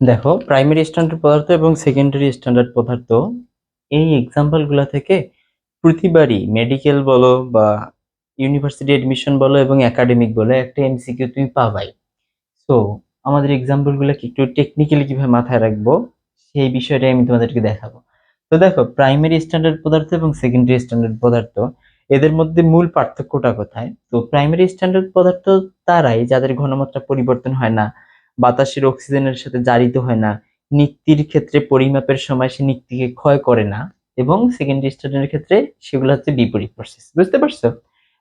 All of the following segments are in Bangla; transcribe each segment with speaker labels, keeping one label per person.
Speaker 1: দেখো প্রাইমারি স্ট্যান্ডার্ড পদার্থ এবং সেকেন্ডারি স্ট্যান্ডার্ড পদার্থ, এই এক্সাম্পলগুলো থেকে প্রতিবারই মেডিকেল বলো বা ইউনিভার্সিটি এডমিশন বলো এবং একাডেমিক বলো একটা এমসিকিউ তুমি পাবাই। সো আমাদের এক্সাম্পলগুলোকে একটু টেকনিক্যালি কীভাবে মাথায় রাখব, সেই বিষয়টাই আমি তোমাদেরকে দেখাবো। তো দেখো প্রাইমারি স্ট্যান্ডার্ড পদার্থ এবং সেকেন্ডারি স্ট্যান্ডার্ড পদার্থ, এদের মধ্যে মূল পার্থক্যটা কোথায়? তো প্রাইমারি স্ট্যান্ডার্ড পদার্থ তারাই যাদের ঘনমাত্রা পরিবর্তন হয় না বাতাসের অক্সিজেনের সাথে জারিত হয় না। নিক্তির ক্ষেত্রে পরিমাপের সময় সে নিক্তিকে ক্ষয় করে না এবং সেকেন্ড স্ট্যান্ডার্ডের ক্ষেত্রে সেগুলো হচ্ছে বিপরীত প্রসেস বুঝতে পারছ?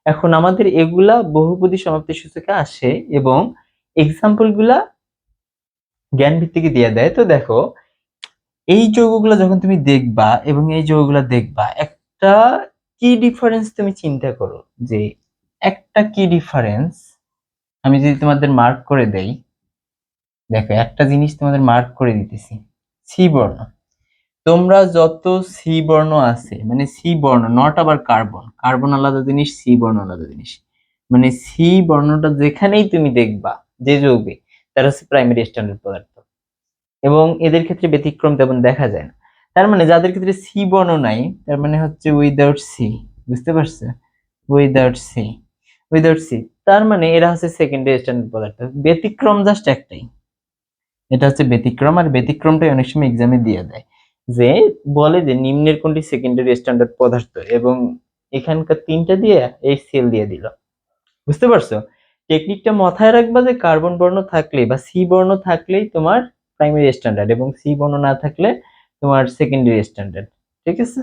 Speaker 1: এখন আমাদের এগুলা বহুপদী সমাপ্তি সূচকে আসে এবং এক্সাম্পলগুলা জ্ঞান ভিত্তিকে দিয়ে দেয়। তো দেখো, এই যৌগগুলো যখন তুমি দেখবা এবং এই যৌগগুলো দেখবা, একটা কি ডিফারেন্স তুমি চিন্তা করো? যে একটা কি ডিফারেন্স আমি যদি তোমাদের মার্ক করে দেই দেখো, একটা জিনিস তোমাদের মার্ক করে দিতেছি। সি বর্ণ। তোমরা যত সি বর্ণ আছে মানে সি বর্ণ নট আবার কার্বন কার্বন আলাদা জিনিস, সি বর্ণ আলাদা জিনিস। মানে সি বর্ণটা যেখানেই তুমি দেখবা, যে যৌগে, তারা হচ্ছে প্রাইমারি স্ট্যান্ডার্ড পদার্থ। এবং এদের ক্ষেত্রে ব্যতিক্রম তেমন দেখা যায় না। তার মানে যাদের ক্ষেত্রে সি বর্ণ নাই, তার মানে হচ্ছে উইদাউট সি। বুঝতে পারছ? Without C. Without C. তার মানে এরা হচ্ছে সেকেন্ডারি স্ট্যান্ডার্ড পদার্থ। ব্যতিক্রম জাস্ট একটাই। এটা হচ্ছে ব্যতিক্রম, আর ব্যতিক্রমটাই অনেক সময় এক্সামে দিয়ে দেয়। যে বলে যে নিম্নের কোনটি সেকেন্ডারি স্ট্যান্ডার্ড পদার্থ, এবং এখানকার তিনটা দিয়ে এই সেল দিয়ে দিল। বুঝতে পারছ? টেকনিকটা মাথায় রাখবা যে কার্বন বর্ণ থাকলে বা সি বর্ণ থাকলেই তোমার প্রাইমারি স্ট্যান্ডার্ড এবং সি বর্ণ না থাকলে তোমার সেকেন্ডারি স্ট্যান্ডার্ড ঠিক আছে?